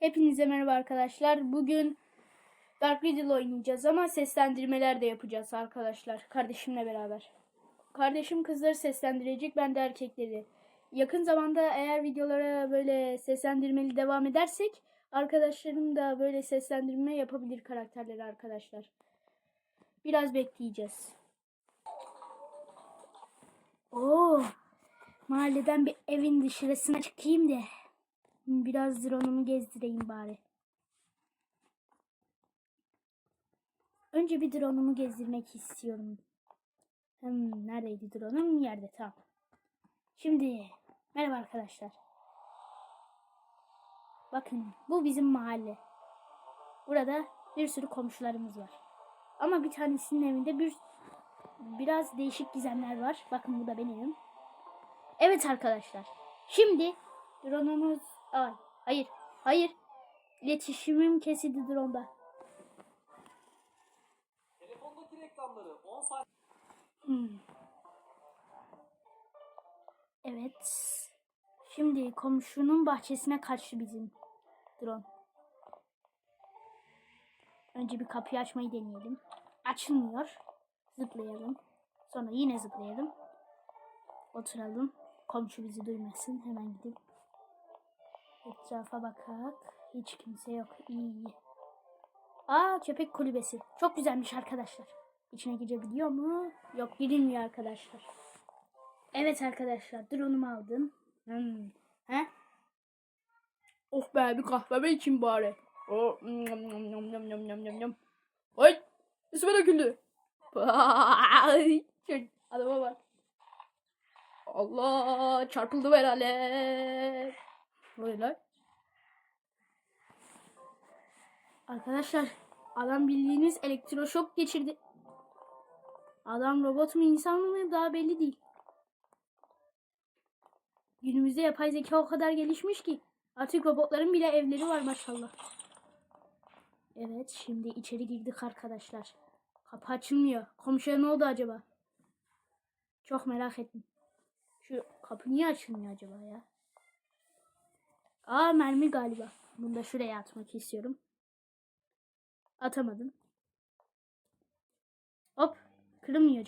Hepinize merhaba arkadaşlar. Bugün Dark Riddle oynayacağız ama seslendirmeler de yapacağız arkadaşlar. Kardeşimle beraber. Kardeşim kızları seslendirecek, ben de erkekleri. Yakın zamanda eğer videolara böyle seslendirmeli devam edersek arkadaşlarım da böyle seslendirme yapabilir karakterleri arkadaşlar. Biraz bekleyeceğiz. Oo, mahalleden bir evin dışarısına çıkayım da biraz drone'umu gezdireyim bari. Önce bir drone'umu gezdirmek istiyorum. Hmm, neredeydi drone'um? Yerde tamam. Şimdi merhaba arkadaşlar. Bakın bu bizim mahalle. Burada bir sürü komşularımız var. Ama bir tanesinin evinde bir biraz değişik gizemler var. Bakın bu da benim. Evet arkadaşlar. Şimdi drone'umuz Ay, hayır. Hayır. İletişimim kesildi drone'da. Telefondaki reklamları 10 saniye Hmm. Evet. Şimdi komşunun bahçesine kaçtı bizim drone. Önce bir kapıyı açmayı deneyelim. Açılmıyor. Zıplayalım. Sonra yine zıplayalım. Oturalım. Komşu bizi duymasın. Hemen gidip etrafa bakak. Hiç kimse yok. İyi iyi. Aa köpek kulübesi. Çok güzelmiş arkadaşlar. İçine girebiliyor mu? Yok girilmiyor arkadaşlar. Evet arkadaşlar drone'umu aldım. Hmm. He? Oh be bir kahveme için bari. Oh, nyam, nyam, nyam, nyam, nyam, nyam, nyam, nyam. Ay üstüme döküldü. Adama bak. Allah çarpıldım herhalde. Böyle. Arkadaşlar adam bildiğiniz elektroşok geçirdi. Adam robot mu insan mı daha belli değil. Günümüzde yapay zeka o kadar gelişmiş ki artık robotların bile evleri var maşallah. Evet şimdi içeri girdik arkadaşlar. Kapı açılmıyor. Komşuya ne oldu acaba? Çok merak ettim. Şu kapı niye açılmıyor acaba ya? Aa mermi galiba. Bunu da şuraya atmak istiyorum. Atamadım. Hop. Kırılmıyor.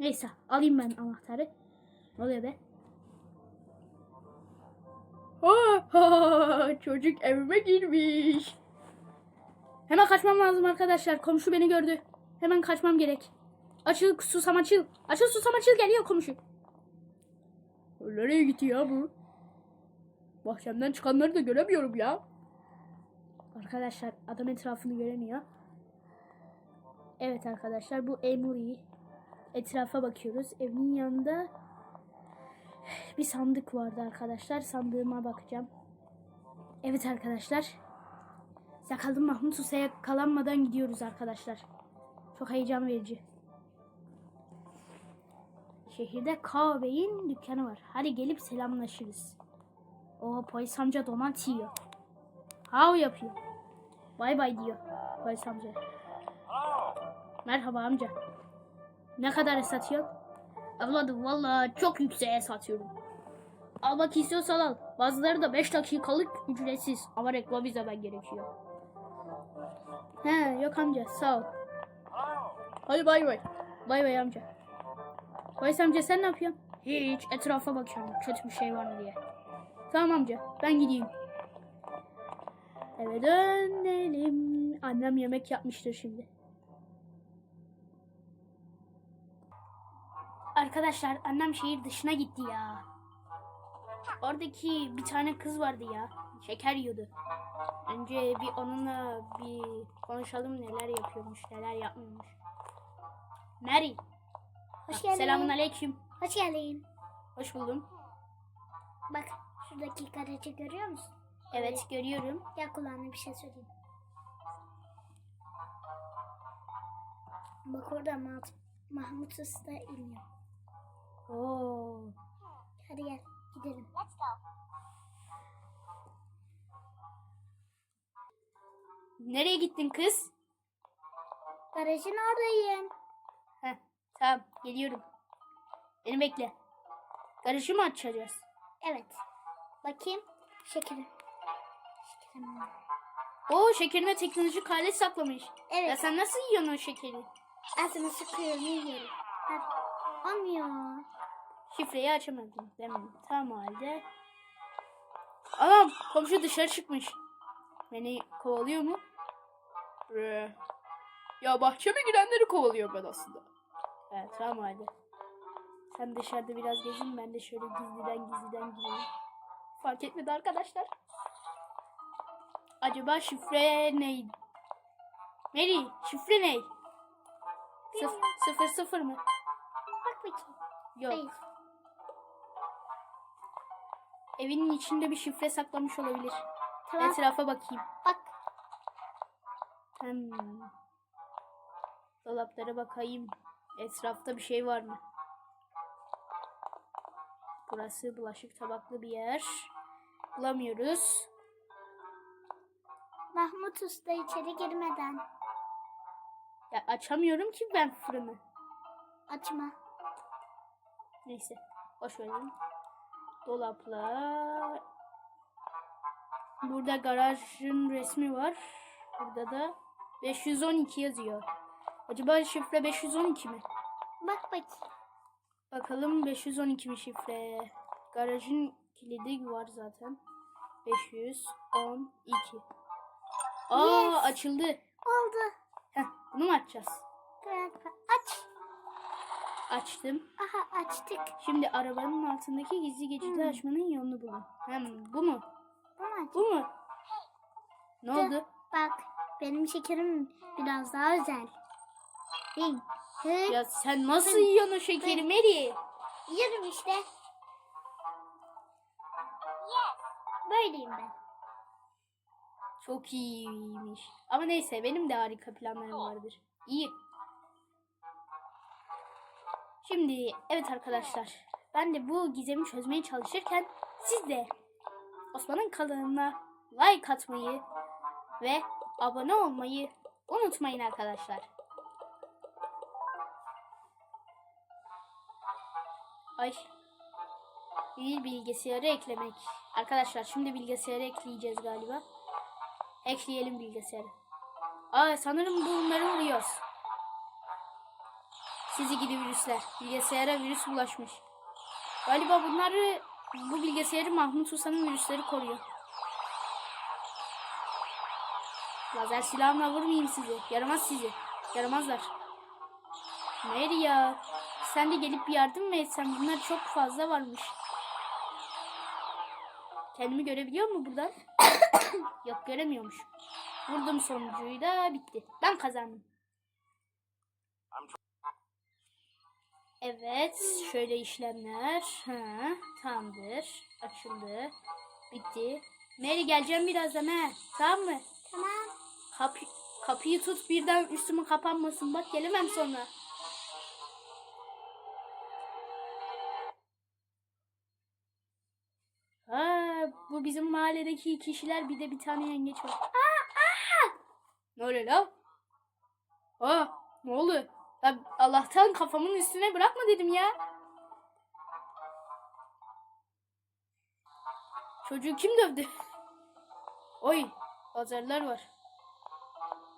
Neyse alayım ben anahtarı. Ne oluyor be? Çocuk evime girmiş. Hemen kaçmam lazım arkadaşlar. Komşu beni gördü. Hemen kaçmam gerek. Açıl susam açıl. Açıl susam açıl geliyor komşu. Nereye gitti ya bu? Bahçemden çıkanları da göremiyorum ya. Arkadaşlar adam etrafını göremiyor. Evet arkadaşlar bu Emuri. Etrafa bakıyoruz. Evin yanında bir sandık vardı arkadaşlar. Sandığıma bakacağım. Evet arkadaşlar. Yakalım Mahmut Usta'ya yakalanmadan gidiyoruz arkadaşlar. Çok heyecan verici. Şehirde Kao Bey'in dükkanı var. Hadi gelip selamlaşırız. O polis amca donat yiyor. Hav yapıyor. Bay bay diyor polis amca. Merhaba amca. Ne kadar satıyor? Evladım valla çok yükseğe satıyorum. Almak istiyorsan al. Bazıları da 5 dakikalık ücretsiz. Ama reklam izlemen gerekiyor. He yok amca sağ ol. Hadi bay bay. Bay bay amca. Polis amca sen ne yapıyorsun? Hiç etrafa bakıyorum. Kötü bir şey var mı diye. Tamam amca ben gideyim. Eve dönelim. Annem yemek yapmıştır şimdi. Arkadaşlar annem şehir dışına gitti ya. Oradaki bir tane kız vardı ya. Şeker yiyordu. Önce bir onunla bir konuşalım neler yapıyormuş, neler yapmıyormuş. Mary. Hoş geldin. Selamun aleyküm. Hoş geldin. Hoş buldum. Şuradaki karacı görüyor musun? Evet görüyorum. Gel kulağına bir şey söyleyeyim. Bak orada Mahmut, Mahmut Usta iniyor. Oo. Hadi gel gidelim. Nereye gittin kız? Garajın oradayım. Heh, tamam geliyorum. Beni bekle. Garajı mı açacağız? Evet. Bakayım. Şekerim. Şeker. Tamam. Oo şekerine teknolojik alet saklamış. Evet. Ya sen nasıl yiyorsun o şekeri? Ağzını sıkıyorum yiyorum. Olmuyor. Şifreyi açamadım? Tamam o halde. Anam komşu dışarı çıkmış. Beni kovalıyor mu? Ee, ya bahçeme girenleri kovalıyor ben aslında. Evet tamam o halde. Sen dışarıda biraz gezin ben de şöyle gizliden gizliden gireyim. Fark etmedi arkadaşlar. Acaba şifre neydi? Mary şifre ne? Sıf sıfır sıfır mı? Bak bakayım. Yok. Hayır. Evinin içinde bir şifre saklamış olabilir. Tamam. Etrafa bakayım. Bak. Hmm. Dolaplara bakayım. Etrafta bir şey var mı? Burası bulaşık tabaklı bir yer. Bulamıyoruz. Mahmut Usta içeri girmeden. Ya açamıyorum ki ben fırını. Açma. Neyse. Boş verelim. Dolaplar. Burada garajın resmi var. Burada da 512 yazıyor. Acaba şifre 512 mi? Bak bakayım. Bakalım 512 mi şifre? Garajın kilidi var zaten. 512. Aa Yes. açıldı. Oldu. Heh, bunu mu açacağız? Aç. Açtım. Aha açtık. Şimdi arabanın altındaki gizli geçidi Hmm. açmanın yolunu bulun. Hem bu mu? Bunu aç. Bu mu? Ne oldu? Bak. Benim şekerim biraz daha özel. Bin. Hı. Ya sen nasıl yiyorsun o şekeri Mary? Yiyorum işte. Böyleyim ben. Çok iyiymiş. Ama neyse benim de harika planlarım vardır. İyi. Şimdi evet arkadaşlar. Ben de bu gizemi çözmeye çalışırken siz de Osman'ın kanalına like atmayı ve abone olmayı unutmayın arkadaşlar. Ay. Bir bilgisayarı eklemek. Arkadaşlar şimdi bilgisayarı ekleyeceğiz galiba. Ekleyelim bilgisayarı. Aa sanırım bunları vuruyoruz. Sizi gidi virüsler. Bilgisayara virüs bulaşmış. Galiba bunları bu bilgisayarı Mahmut Usta'nın virüsleri koruyor. Lazer silahımla vurmayayım sizi. Yaramaz sizi. Yaramazlar. Mary ya. Sen de gelip bir yardım mı etsen? Bunlar çok fazla varmış. Kendimi görebiliyor mu buradan? Yok göremiyormuş. Vurdum sonuncuyu da bitti. Ben kazandım. Evet. Şöyle işlemler. Ha, tamamdır. Açıldı. Bitti. Mary geleceğim birazdan ha. Tamam mı? Tamam. Kapı, kapıyı tut birden üstüme kapanmasın. Bak gelemem sonra. Bu bizim mahalledeki kişiler bir de bir tane yengeç var. Ne oluyor la? Ha, ne oldu? Ya Allah'tan kafamın üstüne bırakma dedim ya. Çocuğu kim dövdü? Oy, lazerler var.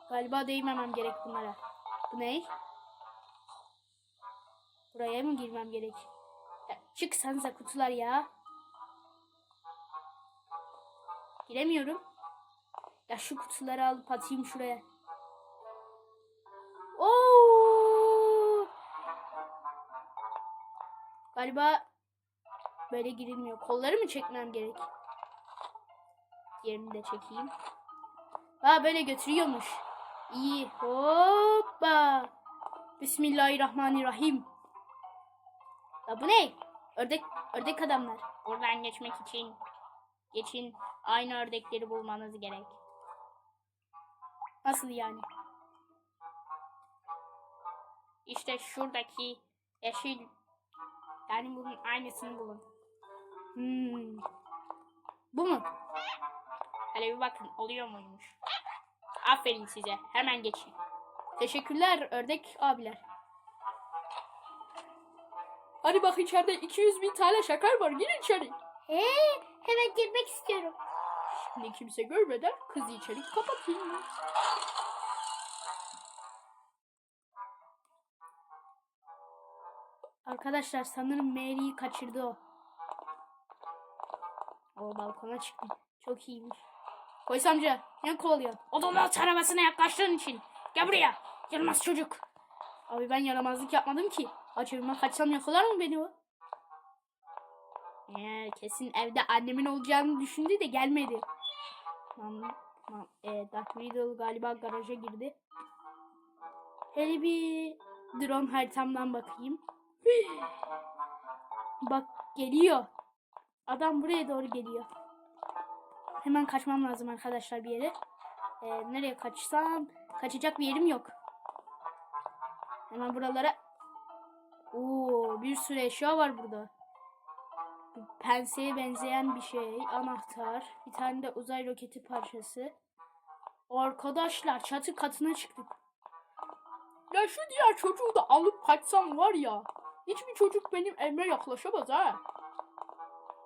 Galiba değmemem gerek bunlara. Bu ne? Buraya mı girmem gerek? Ya, çıksanıza kutular ya. Giremiyorum. Ya şu kutuları alıp atayım şuraya. Oo! Galiba böyle girilmiyor. Kolları mı çekmem gerek? Diğerini de çekeyim. Ha böyle götürüyormuş. İyi. Hoppa. Bismillahirrahmanirrahim. Ya bu ne? Ördek ördek adamlar. Buradan geçmek için geçin. Aynı ördekleri bulmanız gerek. Nasıl yani? İşte şuradaki yeşil yani bunun aynısını bulun. Hmm. Bu mu? Hele bir bakın oluyor muymuş? Aferin size. Hemen geçin. Teşekkürler ördek abiler. Hadi bak içeride 200 bin tane şeker var. Gir içeri. Hey, hemen girmek istiyorum. Ne kimse görmeden kızı içeri kapatayım. Arkadaşlar sanırım Mary'i kaçırdı o. O balkona çıktı. Çok iyiymiş. Polis amca ne kovalıyorsun? Odamın arabasına yaklaştığın için. Gel buraya. Yaramaz çocuk. Abi ben yaramazlık yapmadım ki. Açıvıma kaçsam yakalar mı beni o? Ee, kesin evde annemin olacağını düşündü de gelmedi. Tamam, tamam. Ee, Darth Vader galiba garaja girdi. Hele bir drone haritamdan bakayım. Bak geliyor. Adam buraya doğru geliyor. Hemen kaçmam lazım arkadaşlar bir yere. Ee, nereye kaçsam? Kaçacak bir yerim yok. Hemen buralara. Oo, bir sürü eşya var burada. Penseye benzeyen bir şey. Anahtar. Bir tane de uzay roketi parçası. Arkadaşlar çatı katına çıktık. Ya şu diğer çocuğu da alıp kaçsam var ya. Hiçbir çocuk benim evime yaklaşamaz ha.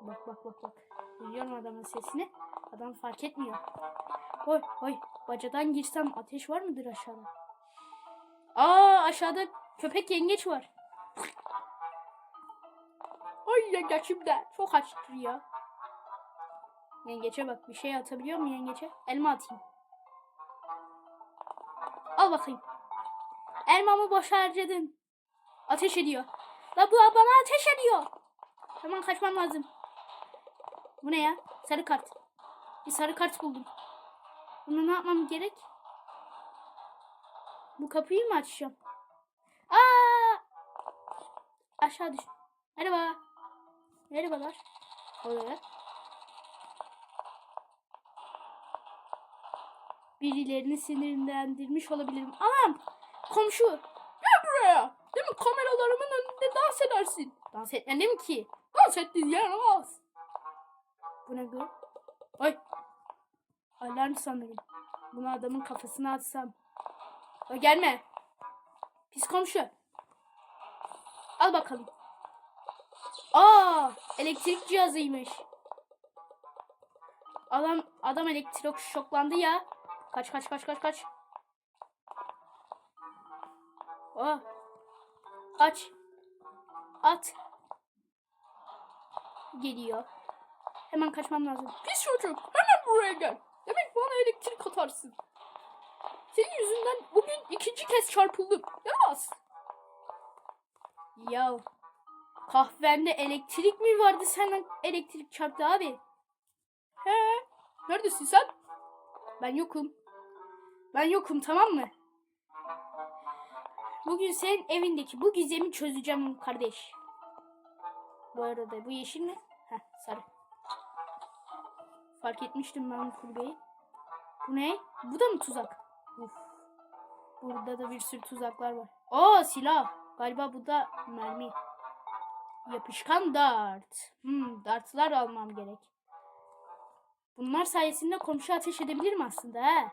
Bak bak bak bak. Duyuyorum adamın sesini. Adam fark etmiyor. Hoy hoy. Bacadan girsem ateş var mıdır aşağıda? Aa aşağıda köpek yengeç var. Ay yengeçim de çok açtır ya. Yengeçe bak bir şey atabiliyor mu yengeçe? Elma atayım. Al bakayım. Elmamı boş harcadın. Ateş ediyor. La bu bana ateş ediyor. Hemen kaçmam lazım. Bu ne ya? Sarı kart. Bir sarı kart buldum. Bunu ne yapmam gerek? Bu kapıyı mı açacağım? Aa! Aşağı düş. Merhaba. Merhabalar. Oluyor. Birilerini sinirlendirmiş olabilirim. Anam! Komşu! Gel buraya! Değil mi kameralarımın önünde dans edersin. Dans etmedim ki. Dans ettin yaramaz. Bu ne bu? Ay! Alarm sanırım. Bunu adamın kafasına atsam. Ay gelme. Pis komşu. Al bakalım. Aa, elektrik cihazıymış. Adam adam elektrik şoklandı ya. Kaç kaç kaç kaç kaç. Aa. Aç. At. Geliyor. Hemen kaçmam lazım. Pis çocuk. Hemen buraya gel. Demek bana elektrik atarsın. Senin yüzünden bugün ikinci kez çarpıldım. Yaramaz. Ya kahvende elektrik mi vardı senden elektrik çarptı abi? He. Neredesin sen? Ben yokum. Ben yokum tamam mı? Bugün senin evindeki bu gizemi çözeceğim kardeş. Bu arada bu yeşil mi? Heh sarı. Fark etmiştim ben bu kulübeyi. Bu ne? Bu da mı tuzak? Uf. Burada da bir sürü tuzaklar var. Aa silah. Galiba bu da mermi. Yapışkan dart. Hmm, dartlar almam gerek. Bunlar sayesinde komşu ateş edebilirim aslında he.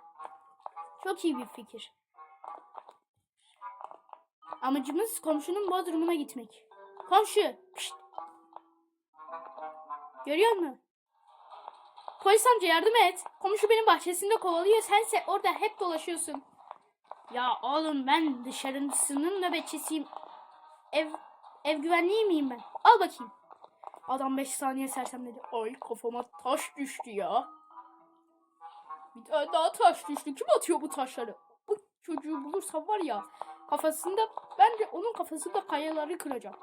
Çok iyi bir fikir. Amacımız komşunun bodrumuna gitmek. Komşu. pişt. Görüyor musun? Polis amca yardım et. Komşu benim bahçesinde kovalıyor. Sense orada hep dolaşıyorsun. Ya oğlum ben dışarısının nöbetçisiyim. Ev ev güvenliği miyim ben? Al bakayım. Adam 5 saniye sersemledi. Ay kafama taş düştü ya. Bir tane daha taş düştü. Kim atıyor bu taşları? Bu çocuğu bulursam var ya kafasında bence onun kafasında kayaları kıracağım.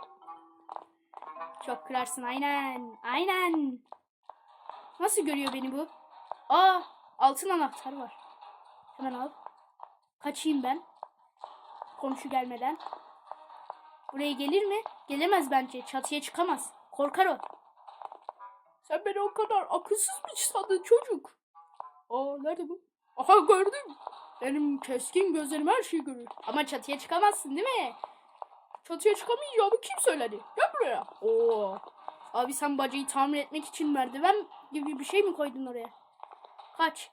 Çok kırarsın aynen. Aynen. Nasıl görüyor beni bu? Aa altın anahtar var. Hemen al. Kaçayım ben. Komşu gelmeden. Buraya gelir mi? Gelemez bence. Çatıya çıkamaz. Korkar o. Sen beni o kadar akılsız mı sandın çocuk? Aa nerede bu? Aha gördüm. Benim keskin gözlerim her şeyi görür. Ama çatıya çıkamazsın değil mi? Çatıya çıkamayacağımı kim söyledi? Gel buraya. Oo. Abi sen bacayı tamir etmek için merdiven gibi bir şey mi koydun oraya? Kaç.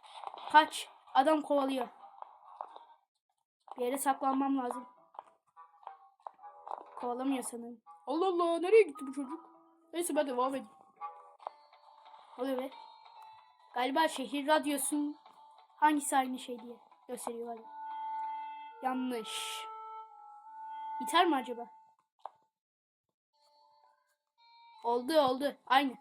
Kaç. Adam kovalıyor. Bir yere saklanmam lazım. Kovalamıyor sanırım. Allah Allah nereye gitti bu çocuk? Neyse ben devam edeyim. Oluyor be. Galiba şehir radyosun hangisi aynı şey diye gösteriyor galiba. Yanlış. Biter mi acaba? Oldu oldu. Aynı.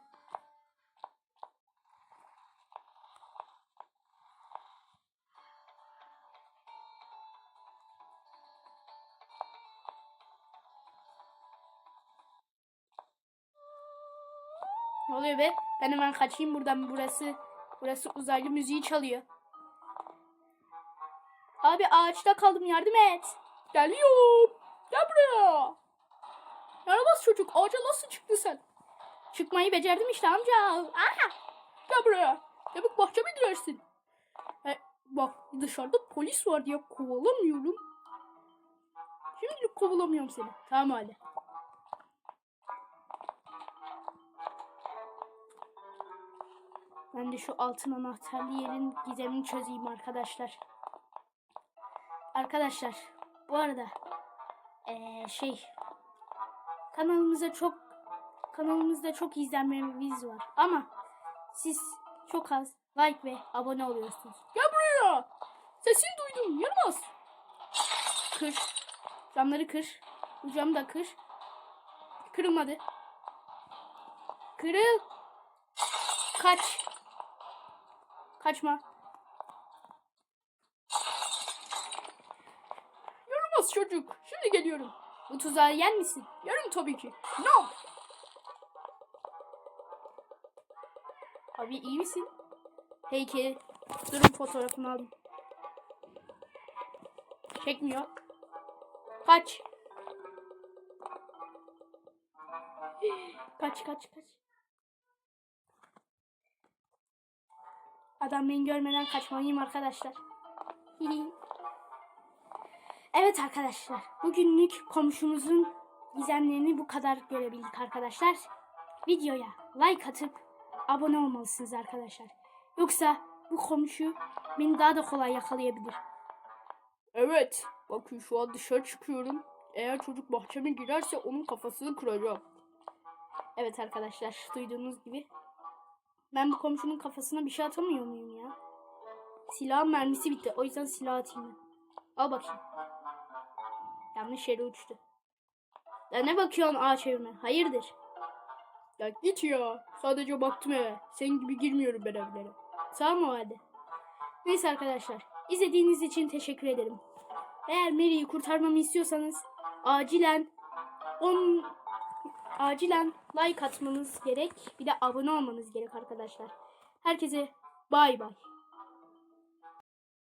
Oluyor be? Ben hemen kaçayım buradan. Burası burası uzaylı müziği çalıyor. Abi ağaçta kaldım yardım et. Geliyorum. Gel buraya. Yaramaz çocuk. Ağaca nasıl çıktın sen? Çıkmayı becerdim işte amca. Aha. Gel buraya. Çabuk bahçeme girersin. E, bak dışarıda polis var diye kovalamıyorum. Şimdilik kovalamıyorum seni. Tamam hadi. Ben de şu altın anahtarlı yerin gizemini çözeyim arkadaşlar. Arkadaşlar bu arada eee, şey kanalımıza çok kanalımızda çok izlenmemiz var ama siz çok az like ve abone oluyorsunuz. Gel buraya. Sesini duydum. Yaramaz. Kır. Camları kır. Bu camı da kır. Kırılmadı. Kırıl. Kaç. Kaçma. Yaramaz çocuk. Şimdi geliyorum. Bu tuzağı yer misin? Yerim tabii ki. No. Abi iyi misin? Heykeli. Durun fotoğrafını alayım. Çekmiyor. Kaç. Kaç kaç kaç. Adam beni görmeden kaçmalıyım arkadaşlar. evet arkadaşlar. Bugünlük komşumuzun gizemlerini bu kadar görebildik arkadaşlar. Videoya like atıp abone olmalısınız arkadaşlar. Yoksa bu komşu beni daha da kolay yakalayabilir. Evet. Bakın şu an dışarı çıkıyorum. Eğer çocuk bahçeme girerse onun kafasını kıracağım. Evet arkadaşlar duyduğunuz gibi ben bu komşunun kafasına bir şey atamıyor muyum ya? Silahın mermisi bitti. O yüzden silah atayım. Al bakayım. Yanlış yere uçtu. Ya ne bakıyorsun ağaç evime? Hayırdır? Ya git ya. Sadece baktım eve. Senin gibi girmiyorum ben evlere. Sağ mı o halde? Neyse arkadaşlar. izlediğiniz için teşekkür ederim. Eğer Mary'i kurtarmamı istiyorsanız acilen 10 acilen like atmanız gerek. Bir de abone olmanız gerek arkadaşlar. Herkese bay bay.